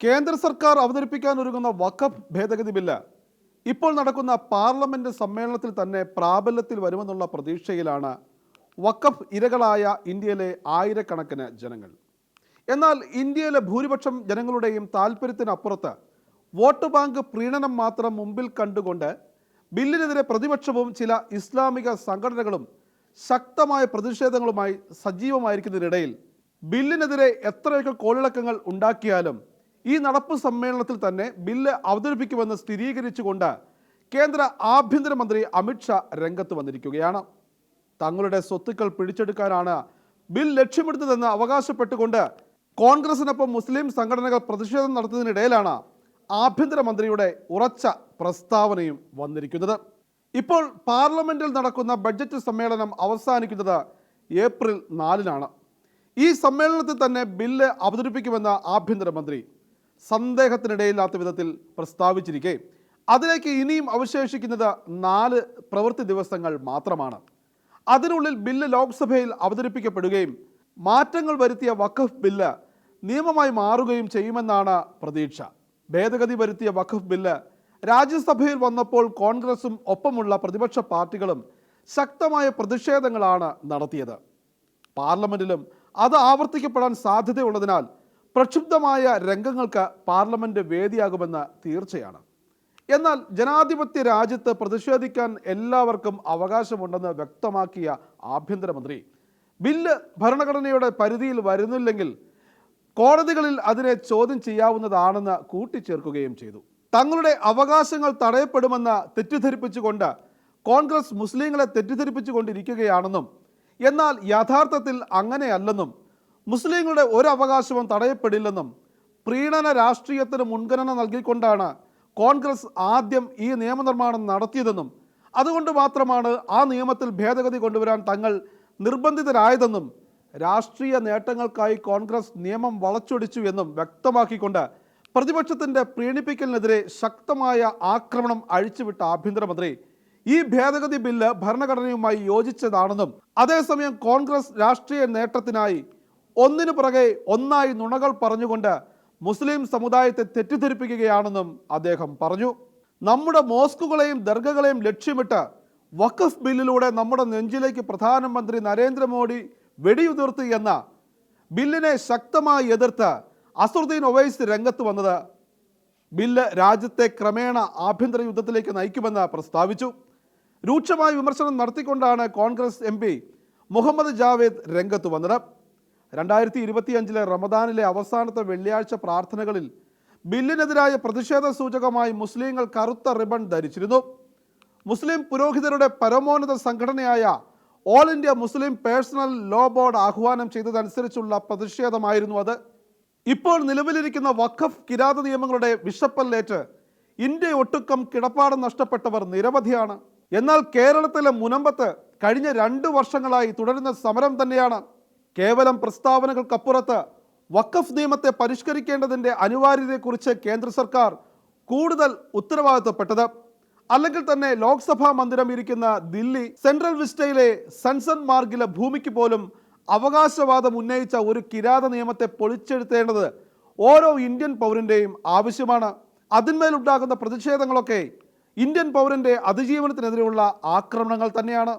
കേന്ദ്ര സർക്കാർ അവതരിപ്പിക്കാൻ ഒരുങ്ങുന്ന വഖഫ് ഭേദഗതി ബില്ല് ഇപ്പോൾ നടക്കുന്ന പാർലമെന്റ് സമ്മേളനത്തിൽ തന്നെ പ്രാബല്യത്തിൽ വരുമെന്നുള്ള പ്രതീക്ഷയിലാണ് വഖഫ് ഇരകളായ ഇന്ത്യയിലെ ആയിരക്കണക്കിന് ജനങ്ങൾ. എന്നാൽ ഇന്ത്യയിലെ ഭൂരിപക്ഷം ജനങ്ങളുടെയും താല്പര്യത്തിനപ്പുറത്ത് വോട്ട് ബാങ്ക് പ്രീണനം മാത്രം മുമ്പിൽ കണ്ടുകൊണ്ട് ബില്ലിനെതിരെ പ്രതിപക്ഷവും ചില ഇസ്ലാമിക സംഘടനകളും ശക്തമായ പ്രതിഷേധങ്ങളുമായി സജീവമായിരിക്കുന്നതിനിടയിൽ ബില്ലിനെതിരെ എത്രയൊക്കെ കോളിളക്കങ്ങൾ ഉണ്ടാക്കിയാലും ഈ നടപ്പ് സമ്മേളനത്തിൽ തന്നെ ബില്ല് അവതരിപ്പിക്കുമെന്ന് സ്ഥിരീകരിച്ചുകൊണ്ട് കേന്ദ്ര ആഭ്യന്തരമന്ത്രി അമിത്ഷാ രംഗത്ത് വന്നിരിക്കുകയാണ്. തങ്ങളുടെ സ്വത്തുക്കൾ പിടിച്ചെടുക്കാനാണ് ബിൽ ലക്ഷ്യമിടുന്നതെന്ന് അവകാശപ്പെട്ടുകൊണ്ട് കോൺഗ്രസിനൊപ്പം മുസ്ലിം സംഘടനകൾ പ്രതിഷേധം നടത്തുന്നതിനിടയിലാണ് ആഭ്യന്തരമന്ത്രിയുടെ ഉറച്ച പ്രസ്താവനയും വന്നിരിക്കുന്നത്. ഇപ്പോൾ പാർലമെന്റിൽ നടക്കുന്ന ബഡ്ജറ്റ് സമ്മേളനം അവസാനിക്കുന്നത് ഏപ്രിൽ നാലിനാണ്. ഈ സമ്മേളനത്തിൽ തന്നെ ബില്ല് അവതരിപ്പിക്കുമെന്ന് ആഭ്യന്തരമന്ത്രി സന്ദേഹത്തിനിടയില്ലാത്ത വിധത്തിൽ പ്രസ്താവിച്ചിരിക്കെ അതിലേക്ക് ഇനിയും അവശേഷിക്കുന്നത് നാല് പ്രവൃത്തി ദിവസങ്ങൾ മാത്രമാണ്. അതിനുള്ളിൽ ബില്ല് ലോക്സഭയിൽ അവതരിപ്പിക്കപ്പെടുകയും മാറ്റങ്ങൾ വരുത്തിയ വഖഫ് ബില്ല് നിയമമായി മാറുകയും ചെയ്യുമെന്നാണ് പ്രതീക്ഷ. ഭേദഗതി വരുത്തിയ വഖഫ് ബില്ല് രാജ്യസഭയിൽ വന്നപ്പോൾ കോൺഗ്രസും ഒപ്പമുള്ള പ്രതിപക്ഷ പാർട്ടികളും ശക്തമായ പ്രതിഷേധങ്ങളാണ് നടത്തിയത്. പാർലമെന്റിലും അത് ആവർത്തിക്കപ്പെടാൻ സാധ്യതയുള്ളതിനാൽ പ്രക്ഷുബ്ധമായ രംഗങ്ങൾക്ക് പാർലമെന്റ് വേദിയാകുമെന്ന് തീർച്ചയാണ്. എന്നാൽ ജനാധിപത്യ രാജ്യത്ത് പ്രതിഷേധിക്കാൻ എല്ലാവർക്കും അവകാശമുണ്ടെന്ന് വ്യക്തമാക്കിയ ആഭ്യന്തരമന്ത്രി ബില്ല് ഭരണഘടനയുടെ പരിധിയിൽ വരുന്നില്ലെങ്കിൽ കോടതികളിൽ അതിനെ ചോദ്യം ചെയ്യാവുന്നതാണെന്ന് കൂട്ടിച്ചേർക്കുകയും ചെയ്തു. തങ്ങളുടെ അവകാശങ്ങൾ തടയപ്പെടുമെന്ന് തെറ്റിദ്ധരിപ്പിച്ചുകൊണ്ട് കോൺഗ്രസ് മുസ്ലിങ്ങളെ തെറ്റിദ്ധരിപ്പിച്ചുകൊണ്ടിരിക്കുകയാണെന്നും എന്നാൽ യഥാർത്ഥത്തിൽ അങ്ങനെയല്ലെന്നും മുസ്ലിങ്ങളുടെ ഒരു അവകാശവും തടയപ്പെടില്ലെന്നും പ്രീണന രാഷ്ട്രീയത്തിന് മുൻഗണന നൽകിക്കൊണ്ടാണ് കോൺഗ്രസ് ആദ്യം ഈ നിയമനിർമ്മാണം നടത്തിയതെന്നും അതുകൊണ്ട് മാത്രമാണ് ആ നിയമത്തിൽ ഭേദഗതി കൊണ്ടുവരാൻ തങ്ങൾ നിർബന്ധിതരായതെന്നും രാഷ്ട്രീയ നേട്ടങ്ങൾക്കായി കോൺഗ്രസ് നിയമം വളച്ചൊടിച്ചു എന്നും വ്യക്തമാക്കിക്കൊണ്ട് പ്രതിപക്ഷത്തിന്റെ പ്രീണിപ്പിക്കലിനെതിരെ ശക്തമായ ആക്രമണം അഴിച്ചുവിട്ട ആഭ്യന്തരമന്ത്രി ഈ ഭേദഗതി ബില്ല് ഭരണഘടനയുമായി യോജിച്ചതാണെന്നും അതേസമയം കോൺഗ്രസ് രാഷ്ട്രീയ നേട്ടത്തിനായി ഒന്നിനു പുറകെ ഒന്നായി നുണകൾ പറഞ്ഞുകൊണ്ട് മുസ്ലിം സമുദായത്തെ തെറ്റിദ്ധരിപ്പിക്കുകയാണെന്നും അദ്ദേഹം പറഞ്ഞു. നമ്മുടെ മോസ്കുകളെയും ദർഗകളെയും ലക്ഷ്യമിട്ട് വഖഫ് ബില്ലിലൂടെ നമ്മുടെ നെഞ്ചിലേക്ക് പ്രധാനമന്ത്രി നരേന്ദ്രമോദി വെടിയുതിർത്തി എന്ന ബില്ലിനെ ശക്തമായി എതിർത്ത് അസുറുദ്ദീൻ ഒവൈസ് രംഗത്ത് വന്നത് ബില്ല് രാജ്യത്തെ ക്രമേണ ആഭ്യന്തര യുദ്ധത്തിലേക്ക് നയിക്കുമെന്ന് പ്രസ്താവിച്ചു. രൂക്ഷമായ വിമർശനം നടത്തിക്കൊണ്ടാണ് കോൺഗ്രസ് എം മുഹമ്മദ് ജാവേദ് രംഗത്ത് വന്നത്. രണ്ടായിരത്തി ഇരുപത്തിയഞ്ചിലെ റമദാനിലെ അവസാനത്തെ വെള്ളിയാഴ്ച പ്രാർത്ഥനകളിൽ ബില്ലിനെതിരായ പ്രതിഷേധ സൂചകമായി മുസ്ലിങ്ങൾ കറുത്ത റിബൺ ധരിച്ചിരുന്നു. മുസ്ലിം പുരോഹിതരുടെ പരമോന്നത സംഘടനയായ all India Muslim personal law board ആഹ്വാനം ചെയ്തതനുസരിച്ചുള്ള പ്രതിഷേധമായിരുന്നു അത്. ഇപ്പോൾ നിലവിലിരിക്കുന്ന വഖഫ് കിരാത നിയമങ്ങളുടെ വിഷപ്പല്ലേറ്റ് ഇന്ത്യ ഒട്ടുക്കം കിടപ്പാടം നഷ്ടപ്പെട്ടവർ നിരവധിയാണ്. എന്നാൽ കേരളത്തിലെ മുനമ്പത്ത് കഴിഞ്ഞ രണ്ട് വർഷങ്ങളായി തുടരുന്ന സമരം തന്നെയാണ്. കേവലം പ്രസ്താവനകൾക്കപ്പുറത്ത് വഖഫ് നിയമത്തെ പരിഷ്കരിക്കേണ്ടതിന്റെ അനിവാര്യതയെക്കുറിച്ച് കേന്ദ്ര സർക്കാർ കൂടുതൽ ഉത്തരവാദിത്തപ്പെട്ടത്. അല്ലെങ്കിൽ തന്നെ ലോക്സഭാ മന്ദിരം ഇരിക്കുന്ന ദില്ലി സെൻട്രൽ വിസ്റ്റയിലെ സൺസൺ മാർഗിലെ ഭൂമിക്ക് പോലും അവകാശവാദം ഉന്നയിച്ച ഒരു കിരാത നിയമത്തെ പൊളിച്ചെഴുത്തേണ്ടത് ഓരോ ഇന്ത്യൻ പൗരന്റെയും ആവശ്യമാണ്. അതിന്മേലുണ്ടാകുന്ന പ്രതിഷേധങ്ങളൊക്കെ ഇന്ത്യൻ പൗരന്റെ അതിജീവനത്തിനെതിരെയുള്ള ആക്രമണങ്ങൾ തന്നെയാണ്.